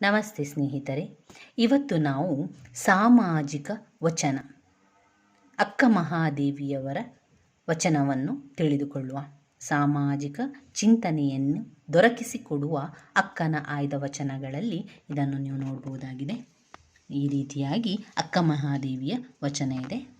ನಮಸ್ತೆ ಸ್ನೇಹಿತರೆ, ಇವತ್ತು ನಾವು ಸಾಮಾಜಿಕ ವಚನ, ಅಕ್ಕ ಮಹಾದೇವಿಯವರ ವಚನವನ್ನು ತಿಳಿದುಕೊಳ್ಳುವ, ಸಾಮಾಜಿಕ ಚಿಂತನೆಯನ್ನು ದೊರಕಿಸಿಕೊಡುವ ಅಕ್ಕನ ಆಯ್ದ ವಚನಗಳಲ್ಲಿ ಇದನ್ನು ನೀವು ನೋಡಬಹುದಾಗಿದೆ ಈ ರೀತಿಯಾಗಿ ಅಕ್ಕ ಮಹಾದೇವಿಯ ವಚನ ಇದೆ.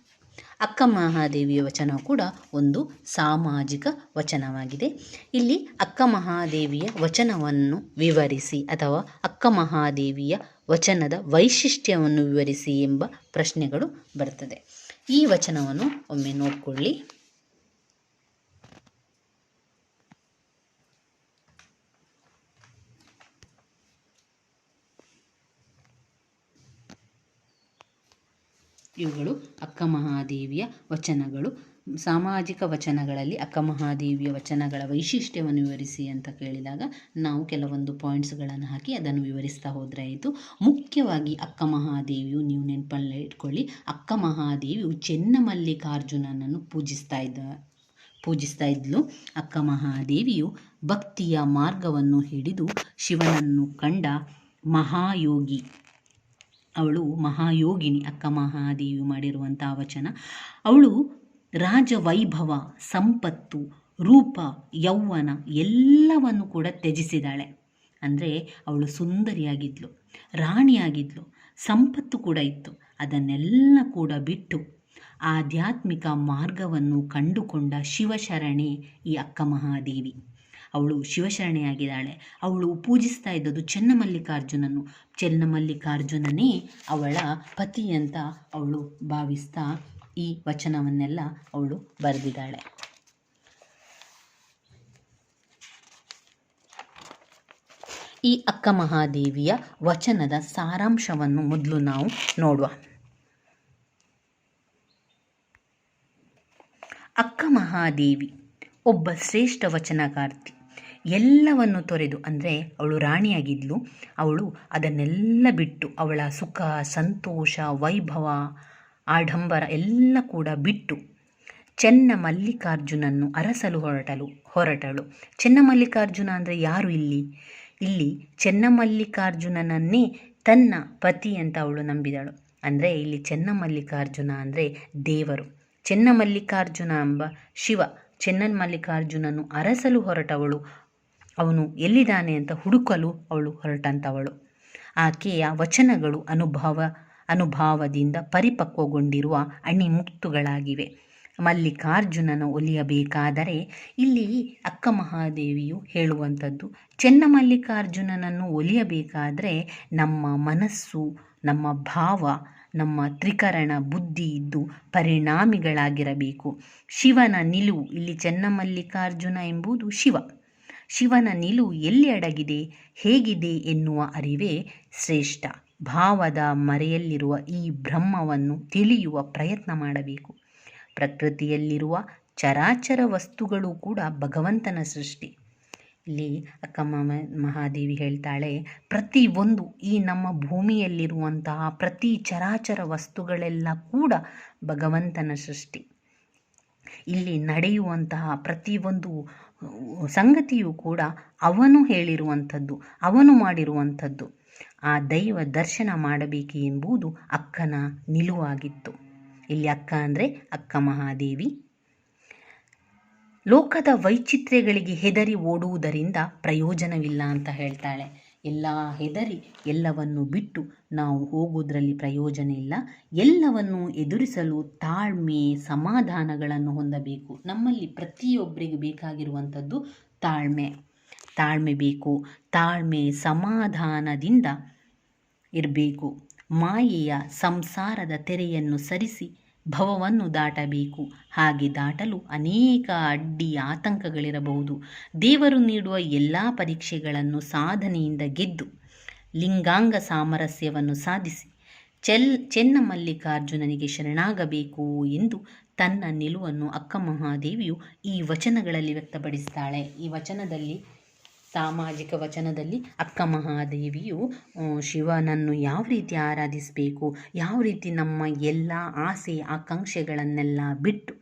ಅಕ್ಕ ಮಹಾದೇವಿಯ ವಚನ ಕೂಡ ಒಂದು ಸಾಮಾಜಿಕ ವಚನವಾಗಿದೆ. ಇಲ್ಲಿ ಅಕ್ಕ ಮಹಾದೇವಿಯ ವಚನವನ್ನು ವಿವರಿಸಿ ಅಥವಾ ಅಕ್ಕ ಮಹಾದೇವಿಯ ವಚನದ ವೈಶಿಷ್ಟ್ಯವನ್ನು ವಿವರಿಸಿ ಎಂಬ ಪ್ರಶ್ನೆಗಳು ಬರ್ತದೆ. ಈ ವಚನವನ್ನು ಒಮ್ಮೆ ನೋಡಿಕೊಳ್ಳಿ. ಇವುಗಳು ಅಕ್ಕ ಮಹಾದೇವಿಯ ವಚನಗಳು. ಸಾಮಾಜಿಕ ವಚನಗಳಲ್ಲಿ ಅಕ್ಕ ಮಹಾದೇವಿಯ ವಚನಗಳ ವೈಶಿಷ್ಟ್ಯವನ್ನು ವಿವರಿಸಿ ಅಂತ ಕೇಳಿದಾಗ ನಾವು ಕೆಲವೊಂದು ಪಾಯಿಂಟ್ಸ್ಗಳನ್ನು ಹಾಕಿ ಅದನ್ನು ವಿವರಿಸ್ತಾ ಹೋದರೆ ಆಯಿತು. ಮುಖ್ಯವಾಗಿ ಅಕ್ಕ ಮಹಾದೇವಿಯು ನೀವು ನೆನಪಲ್ಲ ಇಟ್ಕೊಳ್ಳಿ ಅಕ್ಕ ಮಹಾದೇವಿಯು ಚೆನ್ನಮಲ್ಲಿಕಾರ್ಜುನನನ್ನು ಪೂಜಿಸ್ತಾ ಇದ್ದ, ಪೂಜಿಸ್ತಾ ಇದ್ಲು. ಅಕ್ಕ ಮಹಾದೇವಿಯು ಭಕ್ತಿಯ ಮಾರ್ಗವನ್ನು ಹಿಡಿದು ಶಿವನನ್ನು ಕಂಡ ಮಹಾಯೋಗಿ. ಅವಳು ಮಹಾಯೋಗಿನಿ, ಅಕ್ಕ ಮಹಾದೇವಿ ಮಾಡಿರುವಂಥ ವಚನ. ಅವಳು ರಾಜವೈಭವ, ಸಂಪತ್ತು, ರೂಪ, ಯೌವನ ಎಲ್ಲವನ್ನು ಕೂಡ ತ್ಯಜಿಸಿದಾಳೆ ಅಂದರೆ ಅವಳು ಸುಂದರಿಯಾಗಿದ್ಲು, ರಾಣಿಯಾಗಿದ್ಲು, ಸಂಪತ್ತು ಕೂಡ ಇತ್ತು, ಅದನ್ನೆಲ್ಲ ಕೂಡ ಬಿಟ್ಟು ಆಧ್ಯಾತ್ಮಿಕ ಮಾರ್ಗವನ್ನು ಕಂಡುಕೊಂಡ ಶಿವಶರಣೆ ಈ ಅಕ್ಕ ಮಹಾದೇವಿ. ಅವಳು ಶಿವಶರಣೆಯಾಗಿದ್ದಾಳೆ. ಅವಳು ಪೂಜಿಸ್ತಾ ಇದ್ದದ್ದು ಚೆನ್ನಮಲ್ಲಿಕಾರ್ಜುನನು ಚೆನ್ನಮಲ್ಲಿಕಾರ್ಜುನನೇ ಅವಳ ಪತಿ ಅಂತ ಅವಳು ಭಾವಿಸ್ತಾ ಈ ವಚನವನ್ನೆಲ್ಲ ಅವಳು ಬರೆದಿದ್ದಾಳೆ. ಈ ಅಕ್ಕ ಮಹಾದೇವಿಯ ವಚನದ ಸಾರಾಂಶವನ್ನು ಮೊದಲು ನಾವು ನೋಡುವ. ಅಕ್ಕ ಮಹಾದೇವಿ, ಒಬ್ಬ ಶ್ರೇಷ್ಠ ವಚನಕಾರ್ತಿ ಎಲ್ಲವನ್ನು ತೊರೆದು, ಅಂದರೆ ಅವಳು ರಾಣಿಯಾಗಿದ್ಲು, ಅವಳು ಅದನ್ನೆಲ್ಲ ಬಿಟ್ಟು ಅವಳ ಸುಖ, ಸಂತೋಷ, ವೈಭವ, ಆಡಂಬರ ಎಲ್ಲ ಕೂಡ ಬಿಟ್ಟು ಚೆನ್ನ ಮಲ್ಲಿಕಾರ್ಜುನನ್ನು ಅರಸಲು ಹೊರಟಲು, ಹೊರಟಳು. ಚೆನ್ನ ಮಲ್ಲಿಕಾರ್ಜುನ ಅಂದರೆ ಯಾರು ಇಲ್ಲಿ? ಇಲ್ಲಿ ಚೆನ್ನ ಮಲ್ಲಿಕಾರ್ಜುನನನ್ನೇ ತನ್ನ ಪತಿ ಅಂತ ಅವಳು ನಂಬಿದಳು. ಅಂದರೆ ಇಲ್ಲಿ ಚೆನ್ನ ಮಲ್ಲಿಕಾರ್ಜುನ ಅಂದರೆ ದೇವರು. ಚೆನ್ನ ಮಲ್ಲಿಕಾರ್ಜುನ ಎಂಬ ಶಿವ ಚೆನ್ನಮಲ್ಲಿಕಾರ್ಜುನನು ಅರಸಲು ಹೊರಟವಳು. ಅವನು ಎಲ್ಲಿದ್ದಾನೆ ಅಂತ ಹುಡುಕಲು ಅವಳು ಹೊರಟಂತವಳು. ಆಕೆಯ ವಚನಗಳು ಅನುಭವ, ಅನುಭಾವದಿಂದ ಪರಿಪಕ್ವಗೊಂಡಿರುವ ಅಣಿಮುಕ್ತುಗಳಾಗಿವೆ. ಮಲ್ಲಿಕಾರ್ಜುನನ ಒಲಿಯಬೇಕಾದರೆ ಇಲ್ಲಿ ಅಕ್ಕ ಮಹಾದೇವಿಯು ಹೇಳುವಂಥದ್ದು ಚೆನ್ನಮಲ್ಲಿಕಾರ್ಜುನನನ್ನು ಒಲಿಯಬೇಕಾದರೆ ನಮ್ಮ ಮನಸ್ಸು, ನಮ್ಮ ಭಾವ, ನಮ್ಮ ತ್ರಿಕರಣ ಬುದ್ಧಿ ಇದ್ದು ಪರಿಣಾಮಿಗಳಾಗಿರಬೇಕು. ಶಿವನ ನಿಲುವು ಇಲ್ಲಿ ಚೆನ್ನಮಲ್ಲಿಕಾರ್ಜುನ ಎಂಬುದು ಶಿವ. ಶಿವನ ನಿಲು ಎಲ್ಲಿ ಅಡಗಿದೆ, ಹೇಗಿದೆ ಎನ್ನುವ ಅರಿವೇ ಶ್ರೇಷ್ಠ. ಭಾವದ ಮರೆಯಲ್ಲಿರುವ ಈ ಬ್ರಹ್ಮವನ್ನು ತಿಳಿಯುವ ಪ್ರಯತ್ನ ಮಾಡಬೇಕು. ಪ್ರಕೃತಿಯಲ್ಲಿರುವ ಚರಾಚರ ವಸ್ತುಗಳು ಕೂಡ ಭಗವಂತನ ಸೃಷ್ಟಿ. ಇಲ್ಲಿ ಅಕ್ಕ ಮಹಾದೇವಿ ಹೇಳ್ತಾಳೆ, ಪ್ರತಿ ಒಂದು ಈ ನಮ್ಮ ಭೂಮಿಯಲ್ಲಿರುವಂತಹ ಪ್ರತಿ ಚರಾಚರ ವಸ್ತುಗಳೆಲ್ಲ ಕೂಡ ಭಗವಂತನ ಸೃಷ್ಟಿ. ಇಲ್ಲಿ ನಡೆಯುವಂತಹ ಪ್ರತಿಯೊಂದು ಸಂಗತಿಯೂ ಕೂಡ ಅವನು ಹೇಳಿರುವಂಥದ್ದು, ಅವನು ಮಾಡಿರುವಂಥದ್ದು. ಆ ದೈವ ದರ್ಶನ ಮಾಡಬೇಕು ಎಂಬುದು ಅಕ್ಕನ ನಿಲುವಾಗಿತ್ತು. ಇಲ್ಲಿ ಅಕ್ಕ ಅಂದರೆ ಅಕ್ಕ ಮಹಾದೇವಿ. ಲೋಕದ ವೈಚಿತ್ರ್ಯಗಳಿಗೆ ಹೆದರಿ ಓಡುವುದರಿಂದ ಪ್ರಯೋಜನವಿಲ್ಲ ಅಂತ ಹೇಳ್ತಾಳೆ. ಎಲ್ಲ ಹೆದರಿ ಎಲ್ಲವನ್ನು ಬಿಟ್ಟು ನಾವು ಹೋಗುವುದರಲ್ಲಿ ಪ್ರಯೋಜನ ಇಲ್ಲ. ಎಲ್ಲವನ್ನು ಎದುರಿಸಲು ತಾಳ್ಮೆ ಸಮಾಧಾನಗಳನ್ನು ಹೊಂದಬೇಕು. ನಮ್ಮಲ್ಲಿ ಪ್ರತಿಯೊಬ್ಬರಿಗೂ ಬೇಕಾಗಿರುವಂಥದ್ದು ತಾಳ್ಮೆ. ತಾಳ್ಮೆ ಬೇಕು. ತಾಳ್ಮೆ ಸಮಾಧಾನದಿಂದ ಇರಬೇಕು. ಮಾಯೆಯ ಸಂಸಾರದ ತೆರೆಯನ್ನು ಸರಿಸಿ ಭವವನ್ನು ದಾಟಬೇಕು. ಹಾಗೆ ದಾಟಲು ಅನೇಕ ಅಡ್ಡಿ ಆತಂಕಗಳಿರಬಹುದು. ದೇವರು ನೀಡುವ ಎಲ್ಲ ಪರೀಕ್ಷೆಗಳನ್ನು ಸಾಧನೆಯಿಂದ ಗೆದ್ದು ಲಿಂಗಾಂಗ ಸಾಮರಸ್ಯವನ್ನು ಸಾಧಿಸಿ ಚೆಲ್ ಚೆನ್ನಮಲ್ಲಿಕಾರ್ಜುನನಿಗೆ ಶರಣಾಗಬೇಕು ಎಂದು ತನ್ನ ನಿಲುವನ್ನು ಅಕ್ಕ ಮಹಾದೇವಿಯು ಈ ವಚನಗಳಲ್ಲಿ ವ್ಯಕ್ತಪಡಿಸ್ತಾಳೆ. ಈ ವಚನದಲ್ಲಿ ಸಾಮಾಜಿಕ ವಚನದಲ್ಲಿ ಅಕ್ಕ ಮಹಾದೇವಿಯು ಶಿವನನ್ನು ಯಾವ ರೀತಿ ಆರಾಧಿಸಬೇಕು? ಯಾವ ರೀತಿ ನಮ್ಮ ಎಲ್ಲ ಆಸೆ, ಆಕಾಂಕ್ಷೆಗಳನ್ನೆಲ್ಲ ಬಿಟ್ಟು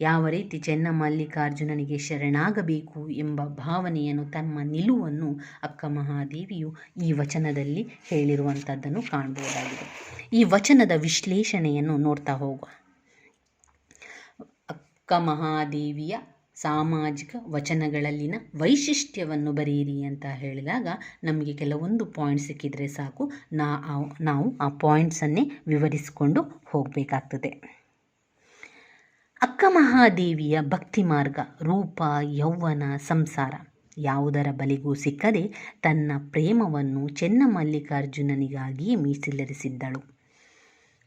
ಯಾವ ರೀತಿ ಚೆನ್ನಮಲ್ಲಿಕಾರ್ಜುನನಿಗೆ ಶರಣಾಗಬೇಕು ಎಂಬ ಭಾವನೆಯನ್ನು ತಮ್ಮ ನಿಲುವನ್ನು ಅಕ್ಕ ಮಹಾದೇವಿಯು ಈ ವಚನದಲ್ಲಿ ಹೇಳಿರುವಂಥದ್ದನ್ನು ಕಾಣಬಹುದಾಗಿದೆ ಈ ವಚನದ ವಿಶ್ಲೇಷಣೆಯನ್ನು ನೋಡ್ತಾ ಹೋಗುವ. ಅಕ್ಕ ಮಹಾದೇವಿಯ ಸಾಮಾಜಿಕ ವಚನಗಳಲ್ಲಿನ ವೈಶಿಷ್ಟ್ಯವನ್ನು ಬರೆಯಿರಿ ಅಂತ ಹೇಳಿದಾಗ ನಮಗೆ ಕೆಲವೊಂದು ಪಾಯಿಂಟ್ಸ್ ಸಿಕ್ಕಿದರೆ ಸಾಕು. ನಾ ನಾವು ಆ ಪಾಯಿಂಟ್ಸನ್ನೇ ವಿವರಿಸಿಕೊಂಡು ಹೋಗಬೇಕಾಗ್ತದೆ. ಅಕ್ಕ ಮಹಾದೇವಿಯ ಭಕ್ತಿ ಮಾರ್ಗ, ರೂಪ, ಯೌವನ, ಸಂಸಾರ ಯಾವುದರ ಬಲಿಗೂ ಸಿಕ್ಕದೆ ತನ್ನ ಪ್ರೇಮವನ್ನು ಚೆನ್ನಮಲ್ಲಿಕಾರ್ಜುನನಿಗಾಗಿಯೇ ಮೀಸಲಿರಿಸಿದ್ದಳು.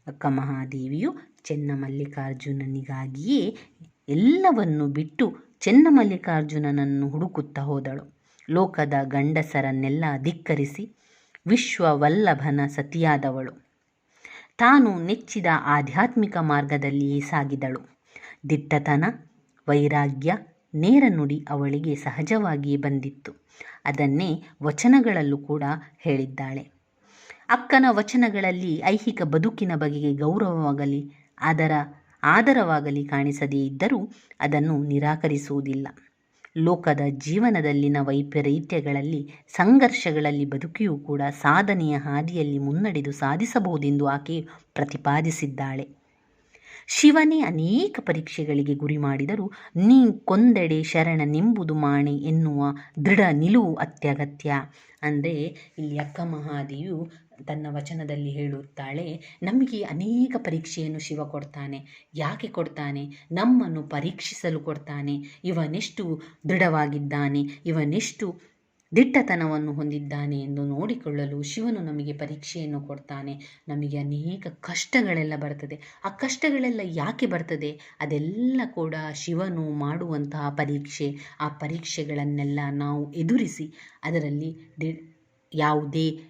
ಅಕ್ಕ ಮಹಾದೇವಿಯು ಚೆನ್ನಮಲ್ಲಿಕಾರ್ಜುನನಿಗಾಗಿಯೇ ಎಲ್ಲವನ್ನು ಬಿಟ್ಟು ಚೆನ್ನಮಲ್ಲಿಕಾರ್ಜುನನನ್ನು ಹುಡುಕುತ್ತಾ ಹೋದಳು. ಲೋಕದ ಗಂಡಸರನ್ನೆಲ್ಲ ಧಿಕ್ಕರಿಸಿ ವಿಶ್ವವಲ್ಲಭನ ಸತಿಯಾದವಳು. ತಾನು ನೆಚ್ಚಿದ ಆಧ್ಯಾತ್ಮಿಕ ಮಾರ್ಗದಲ್ಲಿಯೇ ಸಾಗಿದಳು. ದಿಟ್ಟತನ, ವೈರಾಗ್ಯ, ನೇರ ನುಡಿ ಅವಳಿಗೆ ಸಹಜವಾಗಿಯೇ ಬಂದಿತ್ತು. ಅದನ್ನೇ ವಚನಗಳಲ್ಲೂ ಕೂಡ ಹೇಳಿದ್ದಾಳೆ. ಅಕ್ಕನ ವಚನಗಳಲ್ಲಿ ಐಹಿಕ ಬದುಕಿನ ಬಗೆಗೆ ಗೌರವವಾಗಲಿ, ಅದರ ಆದರವಾಗಲಿ ಕಾಣಿಸದೇ ಇದ್ದರೂ ಅದನ್ನು ನಿರಾಕರಿಸುವುದಿಲ್ಲ. ಲೋಕದ ಜೀವನದಲ್ಲಿನ ವೈಪರೀತ್ಯಗಳಲ್ಲಿ, ಸಂಘರ್ಷಗಳಲ್ಲಿ ಬದುಕಿಯೂ ಕೂಡ ಸಾಧನೆಯ ಹಾದಿಯಲ್ಲಿ ಮುನ್ನಡೆದು ಸಾಧಿಸಬಹುದೆಂದು ಆಕೆ ಪ್ರತಿಪಾದಿಸಿದ್ದಾಳೆ. ಶಿವನೇ ಅನೇಕ ಪರೀಕ್ಷೆಗಳಿಗೆ ಗುರಿ ಮಾಡಿದರೂ, ನೀ ಕೊಂದೆಡೆ ಶರಣನೆಂಬುದು ಮಾಣೆ ಎನ್ನುವ ದೃಢ ನಿಲುವು ಅತ್ಯಗತ್ಯ. ಅಂದರೆ, ಇಲ್ಲಿ ಅಕ್ಕ ಮಹಾದೇವಿಯು ತನ್ನ ವಚನದಲ್ಲಿ ಹೇಳುತ್ತಾಳೆ, ನಮಗೆ ಅನೇಕ ಪರೀಕ್ಷೆಯನ್ನು ಶಿವ ಕೊಡ್ತಾನೆ. ಯಾಕೆ ಕೊಡ್ತಾನೆ? ನಮ್ಮನ್ನು ಪರೀಕ್ಷಿಸಲು ಕೊಡ್ತಾನೆ. ಇವನೆಷ್ಟು ದೃಢವಾಗಿದ್ದಾನೆ, ಇವನೆಷ್ಟು ದಿಟ್ಟತನವನ್ನು ಹೊಂದಿದ್ದಾನೆ ಎಂದು ನೋಡಿಕೊಳ್ಳಲು ಶಿವನು ನಮಗೆ ಪರೀಕ್ಷೆಯನ್ನು ಕೊಡ್ತಾನೆ. ನಮಗೆ ಅನೇಕ ಕಷ್ಟಗಳೆಲ್ಲ ಬರ್ತದೆ. ಆ ಕಷ್ಟಗಳೆಲ್ಲ ಯಾಕೆ ಬರ್ತದೆ? ಅದೆಲ್ಲ ಕೂಡ ಶಿವನು ಮಾಡುವಂತಹ ಪರೀಕ್ಷೆ. ಆ ಪರೀಕ್ಷೆಗಳನ್ನೆಲ್ಲ ನಾವು ಎದುರಿಸಿ ಅದರಲ್ಲಿ ಯಾವುದೇ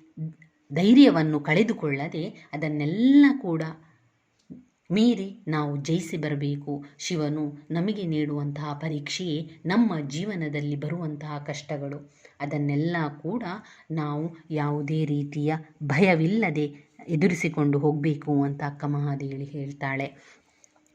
ಧೈರ್ಯವನ್ನು ಕಳೆದುಕೊಳ್ಳದೆ ಅದನ್ನೆಲ್ಲ ಕೂಡ ಮೀರಿ ನಾವು ಜಯಿಸಿ ಬರಬೇಕು. ಶಿವನು ನಮಗೆ ನೀಡುವಂತಹ ಪರೀಕ್ಷೆಯೇ ನಮ್ಮ ಜೀವನದಲ್ಲಿ ಬರುವಂತಹ ಕಷ್ಟಗಳು. ಅದನ್ನೆಲ್ಲ ಕೂಡ ನಾವು ಯಾವುದೇ ರೀತಿಯ ಭಯವಿಲ್ಲದೆ ಎದುರಿಸಿಕೊಂಡು ಹೋಗಬೇಕು ಅಂತ ಅಕ್ಕ ಮಹಾದೇವಿ ಹೇಳ್ತಾಳೆ.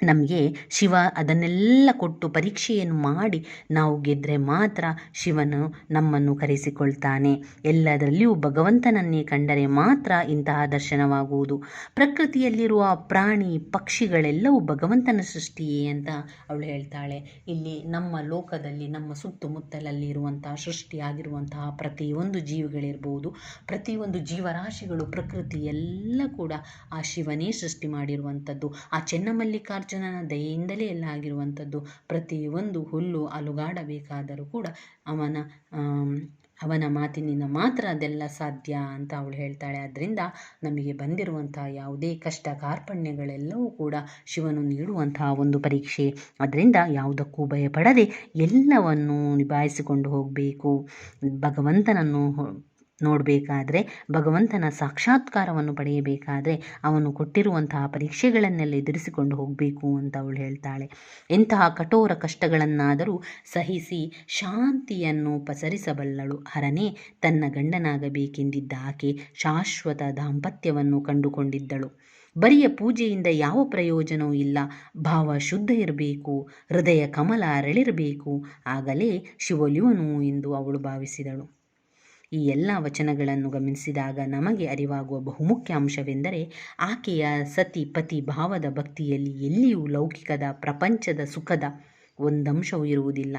ನಮಗೆ ಶಿವ ಅದನ್ನೆಲ್ಲ ಕೊಟ್ಟು ಪರೀಕ್ಷೆಯನ್ನು ಮಾಡಿ ನಾವು ಗೆದ್ದರೆ ಮಾತ್ರ ಶಿವನು ನಮ್ಮನ್ನು ಕರೆಸಿಕೊಳ್ತಾನೆ. ಎಲ್ಲದರಲ್ಲಿಯೂ ಭಗವಂತನನ್ನೇ ಕಂಡರೆ ಮಾತ್ರ ಇಂತಹ ದರ್ಶನವಾಗುವುದು. ಪ್ರಕೃತಿಯಲ್ಲಿರುವ ಪ್ರಾಣಿ, ಪಕ್ಷಿಗಳೆಲ್ಲವೂ ಭಗವಂತನ ಸೃಷ್ಟಿಯೇ ಅಂತ ಅವಳು ಹೇಳ್ತಾಳೆ. ಇಲ್ಲಿ ನಮ್ಮ ಲೋಕದಲ್ಲಿ, ನಮ್ಮ ಸುತ್ತಮುತ್ತಲಲ್ಲಿರುವಂತಹ ಸೃಷ್ಟಿಯಾಗಿರುವಂತಹ ಪ್ರತಿಯೊಂದು ಜೀವಿಗಳಿರ್ಬೋದು, ಪ್ರತಿಯೊಂದು ಜೀವರಾಶಿಗಳು, ಪ್ರಕೃತಿ ಎಲ್ಲ ಕೂಡ ಆ ಶಿವನೇ ಸೃಷ್ಟಿ ಮಾಡಿರುವಂಥದ್ದು. ಆ ಚೆನ್ನಮಲ್ಲಿಕಾರ್ಜುನ ಅರ್ಜುನನ ದಯೆಯಿಂದಲೇ ಎಲ್ಲ ಆಗಿರುವಂಥದ್ದು. ಪ್ರತಿಯೊಂದು ಹುಲ್ಲು ಅಲುಗಾಡಬೇಕಾದರೂ ಕೂಡ ಅವನ ಅವನ ಮಾತಿನಿಂದ ಮಾತ್ರ ಅದೆಲ್ಲ ಸಾಧ್ಯ ಅಂತ ಅವಳು ಹೇಳ್ತಾಳೆ. ಅದರಿಂದ ನಮಗೆ ಬಂದಿರುವಂಥ ಯಾವುದೇ ಕಷ್ಟ ಕಾರ್ಪಣ್ಯಗಳೆಲ್ಲವೂ ಕೂಡ ಶಿವನು ನೀಡುವಂತಹ ಒಂದು ಪರೀಕ್ಷೆ. ಅದರಿಂದ ಯಾವುದಕ್ಕೂ ಭಯಪಡದೆ ಎಲ್ಲವನ್ನು ನಿಭಾಯಿಸಿಕೊಂಡು ಹೋಗಬೇಕು. ಭಗವಂತನನ್ನು ನೋಡಬೇಕಾದ್ರೆ, ಭಗವಂತನ ಸಾಕ್ಷಾತ್ಕಾರವನ್ನು ಪಡೆಯಬೇಕಾದರೆ ಅವನು ಕೊಟ್ಟಿರುವಂತಹ ಪರೀಕ್ಷೆಗಳನ್ನೆಲ್ಲ ಎದುರಿಸಿಕೊಂಡು ಹೋಗಬೇಕು ಅಂತ ಅವಳು ಹೇಳ್ತಾಳೆ. ಇಂತಹ ಕಠೋರ ಕಷ್ಟಗಳನ್ನಾದರೂ ಸಹಿಸಿ ಶಾಂತಿಯನ್ನು ಪಸರಿಸಬಲ್ಲಳು. ಹರನೇ ತನ್ನ ಗಂಡನಾಗಬೇಕೆಂದಿದ್ದ ಆಕೆ ಶಾಶ್ವತ ದಾಂಪತ್ಯವನ್ನು ಕಂಡುಕೊಂಡಿದ್ದಳು. ಬರಿಯ ಪೂಜೆಯಿಂದ ಯಾವ ಪ್ರಯೋಜನವೂ ಇಲ್ಲ. ಭಾವ ಶುದ್ಧ ಇರಬೇಕು, ಹೃದಯ ಕಮಲ ಅರಳಿರಬೇಕು. ಆಗಲೇ ಶಿವಲಿಯೋನು ಎಂದು ಅವಳು ಭಾವಿಸಿದಳು. ಈ ಎಲ್ಲ ವಚನಗಳನ್ನು ಗಮನಿಸಿದಾಗ ನಮಗೆ ಅರಿವಾಗುವ ಬಹುಮುಖ್ಯ ಅಂಶವೆಂದರೆ ಆಕೆಯ ಸತಿ ಪತಿ ಭಾವದ ಭಕ್ತಿಯಲ್ಲಿ ಎಲ್ಲಿಯೂ ಲೌಕಿಕದ ಪ್ರಪಂಚದ ಸುಖದ ಒಂದಂಶವೂ ಇರುವುದಿಲ್ಲ.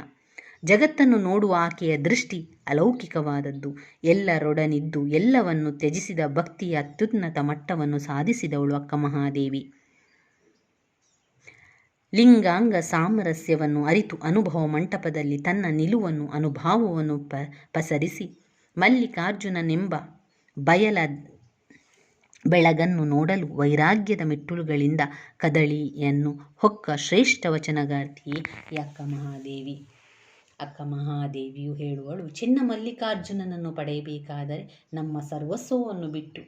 ಜಗತ್ತನ್ನು ನೋಡುವ ಆಕೆಯ ದೃಷ್ಟಿ ಅಲೌಕಿಕವಾದದ್ದು. ಎಲ್ಲರೊಡನಿದ್ದು ಎಲ್ಲವನ್ನು ತ್ಯಜಿಸಿದ ಭಕ್ತಿಯ ಅತ್ಯುನ್ನತ ಮಟ್ಟವನ್ನು ಸಾಧಿಸಿದವಳು ಅಕ್ಕ ಮಹಾದೇವಿ. ಲಿಂಗಾಂಗ ಸಾಮರಸ್ಯವನ್ನು ಅರಿತು ಅನುಭವ ಮಂಟಪದಲ್ಲಿ ತನ್ನ ನಿಲುವನ್ನು, ಅನುಭಾವವನ್ನು ಪ, ಪಸರಿಸಿ ಮಲ್ಲಿಕಾರ್ಜುನನೆಂಬ ಬಯಲ ಬೆಳಗನ್ನು ನೋಡಲು ವೈರಾಗ್ಯದ ಮೆಟ್ಟುಲುಗಳಿಂದ ಕದಳಿಯನ್ನು ಹೊಕ್ಕ ಶ್ರೇಷ್ಠ ವಚನಗಾರ್ತಿಯೇ ಈ ಅಕ್ಕ ಮಹಾದೇವಿ. ಅಕ್ಕ ಮಹಾದೇವಿಯು ಹೇಳುವಳು, ಚಿನ್ನ ಮಲ್ಲಿಕಾರ್ಜುನನನ್ನು ಪಡೆಯಬೇಕಾದರೆ ನಮ್ಮ ಸರ್ವಸ್ವವನ್ನು ಬಿಟ್ಟು,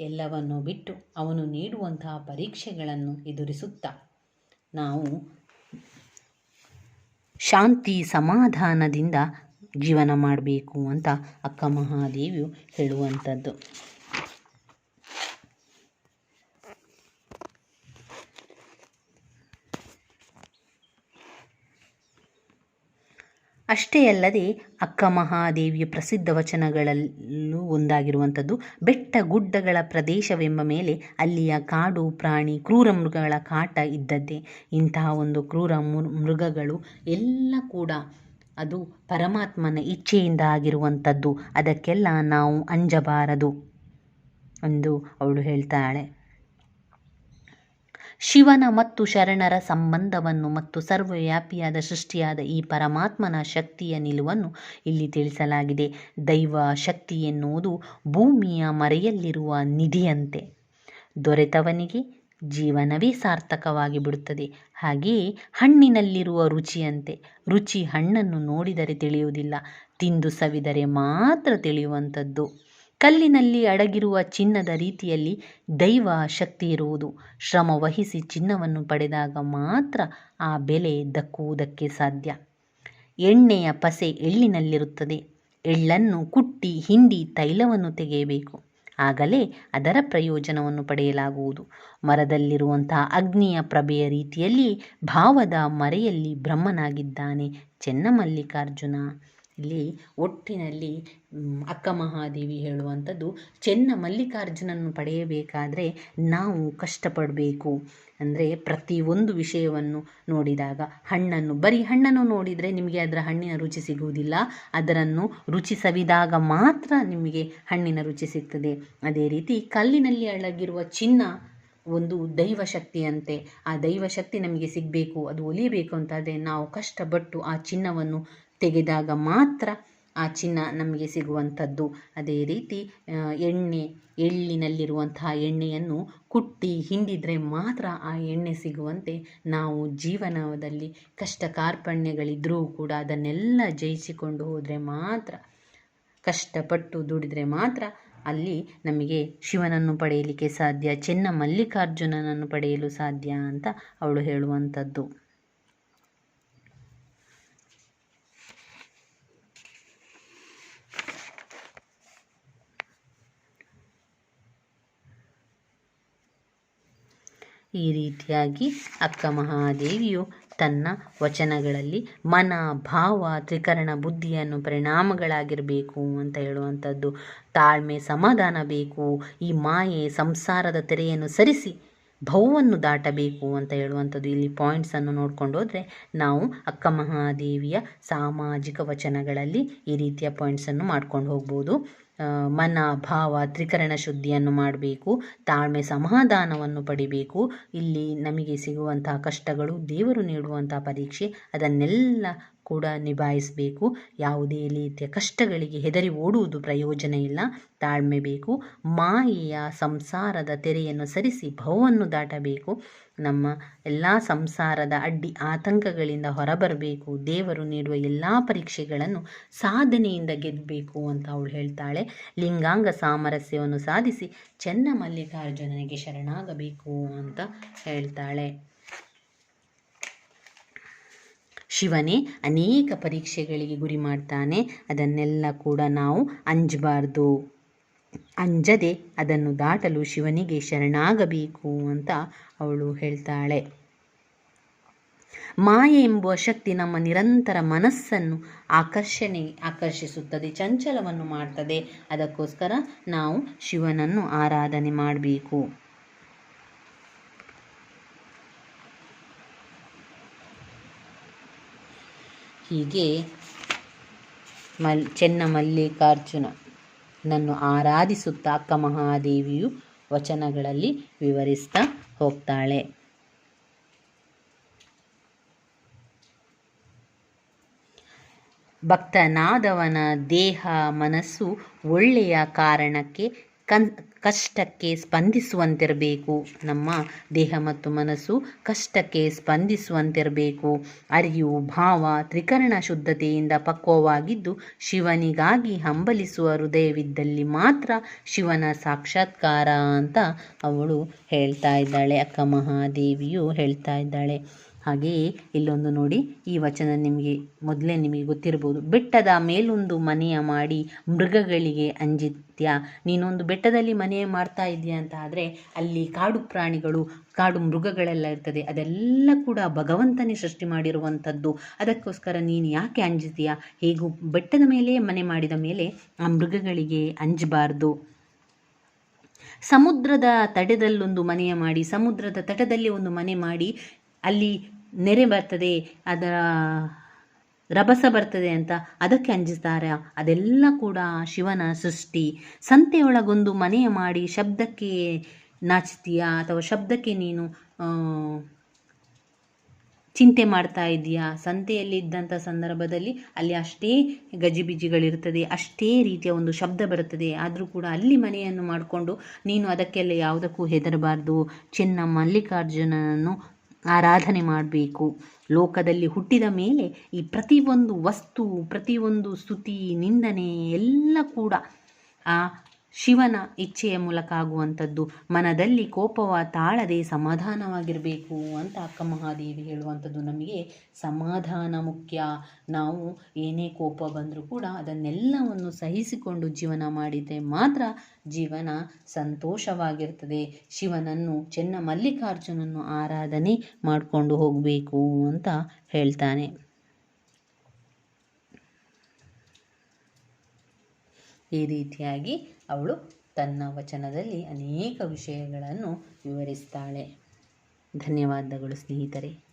ಎಲ್ಲವನ್ನು ಬಿಟ್ಟು ಅವನು ನೀಡುವಂತಹ ಪರೀಕ್ಷೆಗಳನ್ನು ಎದುರಿಸುತ್ತಾ, ನಾವು ಶಾಂತಿ ಸಮಾಧಾನದಿಂದ ಜೀವನ ಮಾಡಬೇಕು ಅಂತ ಅಕ್ಕ ಮಹಾದೇವಿಯು ಹೇಳುವಂಥದ್ದು. ಅಷ್ಟೇ ಅಲ್ಲದೆ ಅಕ್ಕ ಮಹಾದೇವಿಯ ಪ್ರಸಿದ್ಧ ವಚನಗಳಲ್ಲೂ ಒಂದಾಗಿರುವಂಥದ್ದು, ಬೆಟ್ಟ ಗುಡ್ಡಗಳ ಪ್ರದೇಶವೆಂಬ ಮೇಲೆ ಅಲ್ಲಿಯ ಕಾಡು ಪ್ರಾಣಿ ಕ್ರೂರ ಮೃಗಗಳ ಕಾಟ ಇದ್ದದ್ದೇ. ಇಂತಹ ಒಂದು ಕ್ರೂರ ಮೃಗಗಳು ಎಲ್ಲ ಕೂಡ ಅದು ಪರಮಾತ್ಮನ ಇಚ್ಛೆಯಿಂದ ಆಗಿರುವಂಥದ್ದು. ಅದಕ್ಕೆಲ್ಲ ನಾವು ಅಂಜಬಾರದು ಎಂದು ಅವಳು ಹೇಳ್ತಾಳೆ. ಶಿವನ ಮತ್ತು ಶರಣರ ಸಂಬಂಧವನ್ನು ಮತ್ತು ಸರ್ವವ್ಯಾಪಿಯಾದ ಸೃಷ್ಟಿಯಾದ ಈ ಪರಮಾತ್ಮನ ಶಕ್ತಿಯ ನಿಲುವನ್ನು ಇಲ್ಲಿ ತಿಳಿಸಲಾಗಿದೆ. ದೈವ ಶಕ್ತಿ ಎನ್ನುವುದು ಭೂಮಿಯ ಮರೆಯಲ್ಲಿರುವ ನಿಧಿಯಂತೆ. ದೊರೆತವನಿಗೆ ಜೀವನವೇ ಸಾರ್ಥಕವಾಗಿ ಬಿಡುತ್ತದೆ. ಹಾಗೆಯೇ ಹಣ್ಣಿನಲ್ಲಿರುವ ರುಚಿಯಂತೆ. ರುಚಿ ಹಣ್ಣನ್ನು ನೋಡಿದರೆ ತಿಳಿಯುವುದಿಲ್ಲ. ತಿಂದು ಸವಿದರೆ ಮಾತ್ರ ತಿಳಿಯುವಂಥದ್ದು. ಕಲ್ಲಿನಲ್ಲಿ ಅಡಗಿರುವ ಚಿನ್ನದ ರೀತಿಯಲ್ಲಿ ದೈವ ಶಕ್ತಿ ಇರುವುದು. ಶ್ರಮ ವಹಿಸಿ ಚಿನ್ನವನ್ನು ಪಡೆದಾಗ ಮಾತ್ರ ಆ ಬೆಲೆ ದಕ್ಕುವುದಕ್ಕೆ ಸಾಧ್ಯ. ಎಣ್ಣೆಯ ಪಸೆ ಎಳ್ಳಿನಲ್ಲಿರುತ್ತದೆ. ಎಳ್ಳನ್ನು ಕುಟ್ಟಿ ಹಿಂಡಿ ತೈಲವನ್ನು ತೆಗೆಯಬೇಕು. ಆಗಲೇ ಅದರ ಪ್ರಯೋಜನವನ್ನು ಪಡೆಯಲಾಗುವುದು. ಮರದಲ್ಲಿರುವಂತಹ ಅಗ್ನಿಯ ಪ್ರಭೆಯ ರೀತಿಯಲ್ಲಿ ಭಾವದ ಮರೆಯಲ್ಲಿ ಬ್ರಹ್ಮನಾಗಿದ್ದಾನೆ ಚೆನ್ನಮಲ್ಲಿಕಾರ್ಜುನ. ಇಲ್ಲಿ ಒಟ್ಟಿನಲ್ಲಿ ಅಕ್ಕ ಮಹಾದೇವಿ ಹೇಳುವಂಥದ್ದು, ಚೆನ್ನ ಮಲ್ಲಿಕಾರ್ಜುನನ್ನು ಪಡೆಯಬೇಕಾದರೆ ನಾವು ಕಷ್ಟಪಡಬೇಕು. ಅಂದರೆ ಪ್ರತಿಯೊಂದು ವಿಷಯವನ್ನು ನೋಡಿದಾಗ, ಹಣ್ಣನ್ನು, ಬರೀ ಹಣ್ಣನ್ನು ನೋಡಿದರೆ ನಿಮಗೆ ಅದರ ಹಣ್ಣಿನ ರುಚಿ ಸಿಗುವುದಿಲ್ಲ, ಅದರನ್ನು ರುಚಿ ಸವಿದಾಗ ಮಾತ್ರ ನಿಮಗೆ ಹಣ್ಣಿನ ರುಚಿ ಸಿಗ್ತದೆ. ಅದೇ ರೀತಿ ಕಲ್ಲಿನಲ್ಲಿ ಅಡಗಿರುವ ಚಿನ್ನ ಒಂದು ದೈವ ಶಕ್ತಿಯಂತೆ ಆ ದೈವ ಶಕ್ತಿ ನಮಗೆ ಸಿಗಬೇಕು, ಅದು ಒಲಿಯಬೇಕು ಅಂತಾದರೆ ನಾವು ಕಷ್ಟಪಟ್ಟು ಆ ಚಿನ್ನವನ್ನು ತೆಗೆದಾಗ ಮಾತ್ರ ಆ ಚಿನ್ನ ನಮಗೆ ಸಿಗುವಂಥದ್ದು. ಅದೇ ರೀತಿ ಎಣ್ಣೆ, ಎಳ್ಳಿನಲ್ಲಿರುವಂತಹ ಎಣ್ಣೆಯನ್ನು ಕುಟ್ಟಿ ಹಿಂಡಿದರೆ ಮಾತ್ರ ಆ ಎಣ್ಣೆ ಸಿಗುವಂತೆ ನಾವು ಜೀವನದಲ್ಲಿ ಕಷ್ಟ ಕಾರ್ಪಣ್ಯಗಳಿದ್ದರೂ ಕೂಡ ಅದನ್ನೆಲ್ಲ ಜಯಿಸಿಕೊಂಡು ಹೋದರೆ ಮಾತ್ರ, ಕಷ್ಟಪಟ್ಟು ದುಡಿದರೆ ಮಾತ್ರ ಅಲ್ಲಿ ನಮಗೆ ಶಿವನನ್ನು ಪಡೆಯಲಿಕ್ಕೆ ಸಾಧ್ಯ, ಚೆನ್ನ ಮಲ್ಲಿಕಾರ್ಜುನನನ್ನು ಪಡೆಯಲು ಸಾಧ್ಯ ಅಂತ ಅವಳು ಹೇಳುವಂಥದ್ದು. ಈ ರೀತಿಯಾಗಿ ಅಕ್ಕ ಮಹಾದೇವಿಯು ತನ್ನ ವಚನಗಳಲ್ಲಿ ಮನ ಭಾವ ತ್ರಿಕರಣ ಬುದ್ಧಿಯನ್ನು ಪರಿಣಾಮಗಳಾಗಿರಬೇಕು ಅಂತ ಹೇಳುವಂಥದ್ದು. ತಾಳ್ಮೆ ಸಮಾಧಾನ ಬೇಕು. ಈ ಮಾಯೆ ಸಂಸಾರದ ತೆರೆಯನ್ನು ಸರಿಸಿ ಭವವನ್ನು ದಾಟಬೇಕು ಅಂತ ಹೇಳುವಂಥದ್ದು. ಇಲ್ಲಿ ಪಾಯಿಂಟ್ಸನ್ನು ನೋಡ್ಕೊಂಡು ಹೋದರೆ ನಾವು ಅಕ್ಕ ಮಹಾದೇವಿಯ ಸಾಮಾಜಿಕ ವಚನಗಳಲ್ಲಿ ಈ ರೀತಿಯ ಪಾಯಿಂಟ್ಸನ್ನು ಮಾಡ್ಕೊಂಡು ಹೋಗ್ಬೋದು. ಮನ, ಭಾವ, ತ್ರಿಕರಣ ಶುದ್ಧಿಯನ್ನು ಮಾಡಬೇಕು, ತಾಳ್ಮೆ, ಸಮಾಧಾನವನ್ನು ಪಡಿಬೇಕು. ಇಲ್ಲಿ ನಮಗೆ ಸಿಗುವಂತಹ ಕಷ್ಟಗಳು, ದೇವರು ನೀಡುವಂತಹ ಪರೀಕ್ಷೆ, ಅದನ್ನೆಲ್ಲ ಕೂಡ ನಿಭಾಯಿಸಬೇಕು. ಯಾವುದೇ ರೀತಿಯ ಕಷ್ಟಗಳಿಗೆ ಹೆದರಿ ಓಡುವುದು ಪ್ರಯೋಜನ ಇಲ್ಲ. ತಾಳ್ಮೆ ಬೇಕು. ಮಾಯೆಯ ಸಂಸಾರದ ತೆರೆಯನ್ನು ಸರಿಸಿ ಭವವನ್ನು ದಾಟಬೇಕು. ನಮ್ಮ ಎಲ್ಲ ಸಂಸಾರದ ಅಡ್ಡಿ ಆತಂಕಗಳಿಂದ ಹೊರಬರಬೇಕು. ದೇವರು ನೀಡುವ ಎಲ್ಲ ಪರೀಕ್ಷೆಗಳನ್ನು ಸಾಧನೆಯಿಂದ ಗೆದ್ದಬೇಕು ಅಂತ ಅವಳು ಹೇಳ್ತಾಳೆ. ಲಿಂಗಾಂಗ ಸಾಮರಸ್ಯವನ್ನು ಸಾಧಿಸಿ ಚೆನ್ನ ಮಲ್ಲಿಕಾರ್ಜುನನಿಗೆ ಶರಣಾಗಬೇಕು ಅಂತ ಹೇಳ್ತಾಳೆ. ಶಿವನೇ, ಅನೇಕ ಪರೀಕ್ಷೆಗಳಿಗೆ ಗುರಿ ಮಾಡ್ತಾನೆ. ಅದನ್ನೆಲ್ಲ ಕೂಡ ನಾವು ಅಂಜಬಾರ್ದು. ಅಂಜದೆ ಅದನ್ನು ದಾಟಲು ಶಿವನಿಗೆ ಶರಣಾಗಬೇಕು ಅಂತ ಅವಳು ಹೇಳ್ತಾಳೆ. ಮಾಯೆ ಎಂಬುವ ಶಕ್ತಿ ನಮ್ಮ ನಿರಂತರ ಮನಸ್ಸನ್ನು ಆಕರ್ಷಣೆ, ಆಕರ್ಷಿಸುತ್ತದೆ, ಚಂಚಲವನ್ನು ಮಾಡ್ತದೆ. ಅದಕ್ಕೋಸ್ಕರ ನಾವು ಶಿವನನ್ನು ಆರಾಧನೆ ಮಾಡಬೇಕು. ಹೀಗೆ ಮಲ್ ಚೆನ್ನ ಮಲ್ಲಿಕಾರ್ಜುನನನ್ನು ಆರಾಧಿಸುತ್ತಾ ಅಕ್ಕ ಮಹಾದೇವಿಯು ವಚನಗಳಲ್ಲಿ ವಿವರಿಸ್ತಾ ಹೋಗ್ತಾಳೆ. ಭಕ್ತನಾದವನ ದೇಹ ಮನಸ್ಸು ಒಳ್ಳೆಯ ಕಾರಣಕ್ಕೆ ಕನ್, ಕಷ್ಟಕ್ಕೆ ಸ್ಪಂದಿಸುವಂತಿರಬೇಕು. ನಮ್ಮ ದೇಹ ಮತ್ತು ಮನಸ್ಸು ಕಷ್ಟಕ್ಕೆ ಸ್ಪಂದಿಸುವಂತಿರಬೇಕು. ಅರಿವು, ಭಾವ, ತ್ರಿಕರಣ ಶುದ್ಧತೆಯಿಂದ ಪಕ್ವವಾಗಿದ್ದು ಶಿವನಿಗಾಗಿ ಹಂಬಲಿಸುವ ಹೃದಯವಿದ್ದಲ್ಲಿ ಮಾತ್ರ ಶಿವನ ಸಾಕ್ಷಾತ್ಕಾರ ಅಂತ ಅವಳು ಹೇಳ್ತಾ ಇದ್ದಾಳೆ. ಅಕ್ಕ ಮಹಾದೇವಿಯು ಹೇಳ್ತಾ ಇದ್ದಾಳೆ. ಹಾಗೆಯೇ ಇಲ್ಲೊಂದು ನೋಡಿ, ಈ ವಚನ ನಿಮಗೆ ಮೊದಲೇ ನಿಮಗೆ ಗೊತ್ತಿರ್ಬೋದು. ಬೆಟ್ಟದ ಮೇಲೊಂದು ಮನೆಯ ಮಾಡಿ ಮೃಗಗಳಿಗೆ ಅಂಜಿತ್ಯ, ನೀನೊಂದು ಬೆಟ್ಟದಲ್ಲಿ ಮನೆ ಮಾಡ್ತಾ ಇದೆಯಾ ಅಂತ ಆದರೆ ಅಲ್ಲಿ ಕಾಡು ಪ್ರಾಣಿಗಳು, ಕಾಡು ಮೃಗಗಳೆಲ್ಲ ಇರ್ತದೆ. ಅದೆಲ್ಲ ಕೂಡ ಭಗವಂತನೇ ಸೃಷ್ಟಿ ಮಾಡಿರುವಂಥದ್ದು. ಅದಕ್ಕೋಸ್ಕರ ನೀನು ಯಾಕೆ ಅಂಜುತ್ತೀಯ ಹೇಗೂ ಬೆಟ್ಟದ ಮೇಲೆ, ಮನೆ ಮಾಡಿದ ಮೇಲೆ ಆ ಮೃಗಗಳಿಗೆ ಅಂಜಬಾರ್ದು. ಸಮುದ್ರದ ತಟದಲ್ಲೊಂದು ಮನೆಯ ಮಾಡಿ, ಸಮುದ್ರದ ತಟದಲ್ಲಿ ಒಂದು ಮನೆ ಮಾಡಿ, ಅಲ್ಲಿ ನೆರೆ ಬರ್ತದೆ, ಅದರ ರಭಸ ಬರ್ತದೆ ಅಂತ ಅದಕ್ಕೆ ಅಂಜಿಸ್ತಾರೆ. ಅದೆಲ್ಲ ಕೂಡ ಶಿವನ ಸೃಷ್ಟಿ. ಸಂತೆಯೊಳಗೊಂದು ಮನೆಯ ಮಾಡಿ ಶಬ್ದಕ್ಕೆ ನಾಚ್ತೀಯಾ ಅಥವಾ ಶಬ್ದಕ್ಕೆ ನೀನು ಚಿಂತೆ ಮಾಡ್ತಾ ಇದೆಯಾ ಸಂತೆಯಲ್ಲಿ ಇದ್ದಂಥ ಸಂದರ್ಭದಲ್ಲಿ ಅಲ್ಲಿ ಅಷ್ಟೇ ಗಜಿಬಿಜಿಗಳಿರ್ತದೆ, ಅಷ್ಟೇ ರೀತಿಯ ಒಂದು ಶಬ್ದ ಬರುತ್ತದೆ. ಆದರೂ ಕೂಡ ಅಲ್ಲಿ ಮನೆಯನ್ನು ಮಾಡಿಕೊಂಡು ನೀನು ಅದಕ್ಕೆಲ್ಲ ಯಾವುದಕ್ಕೂ ಹೆದರಬಾರ್ದು. ಚಿನ್ನ ಮಲ್ಲಿಕಾರ್ಜುನನನ್ನು ಆರಾಧನೆ ಮಾಡಬೇಕು. ಲೋಕದಲ್ಲಿ ಹುಟ್ಟಿದ ಮೇಲೆ ಈ ಪ್ರತಿಯೊಂದು ವಸ್ತು ಪ್ರತಿಯೊಂದು ಸ್ತುತಿ ನಿಂದನೆ ಎಲ್ಲ ಕೂಡ ಆ ಶಿವನ ಇಚ್ಛೆಯ ಮೂಲಕ ಆಗುವಂಥದ್ದು, ಮನದಲ್ಲಿ ಕೋಪವ ತಾಳದೆ ಸಮಾಧಾನವಾಗಿರಬೇಕು ಅಂತ ಅಕ್ಕ ಮಹಾದೇವಿ ಹೇಳುವಂಥದ್ದು ನಮಗೆ ಸಮಾಧಾನ ಮುಖ್ಯ. ನಾವು ಏನೇ ಕೋಪ ಬಂದರೂ ಕೂಡ ಅದನ್ನೆಲ್ಲವನ್ನು ಸಹಿಸಿಕೊಂಡು ಜೀವನ ಮಾಡಿದರೆ ಮಾತ್ರ ಜೀವನ ಸಂತೋಷವಾಗಿರ್ತದೆ. ಶಿವನನ್ನು, ಚೆನ್ನ ಮಲ್ಲಿಕಾರ್ಜುನನ್ನು ಆರಾಧನೆ ಮಾಡಿಕೊಂಡು ಹೋಗಬೇಕು ಅಂತ ಹೇಳ್ತಾನೆ. ಈ ರೀತಿಯಾಗಿ ಅವಳು ತನ್ನ ವಚನದಲ್ಲಿ ಅನೇಕ ವಿಷಯಗಳನ್ನು ವಿವರಿಸ್ತಾಳೆ. ಧನ್ಯವಾದಗಳು ಸ್ನೇಹಿತರೆ.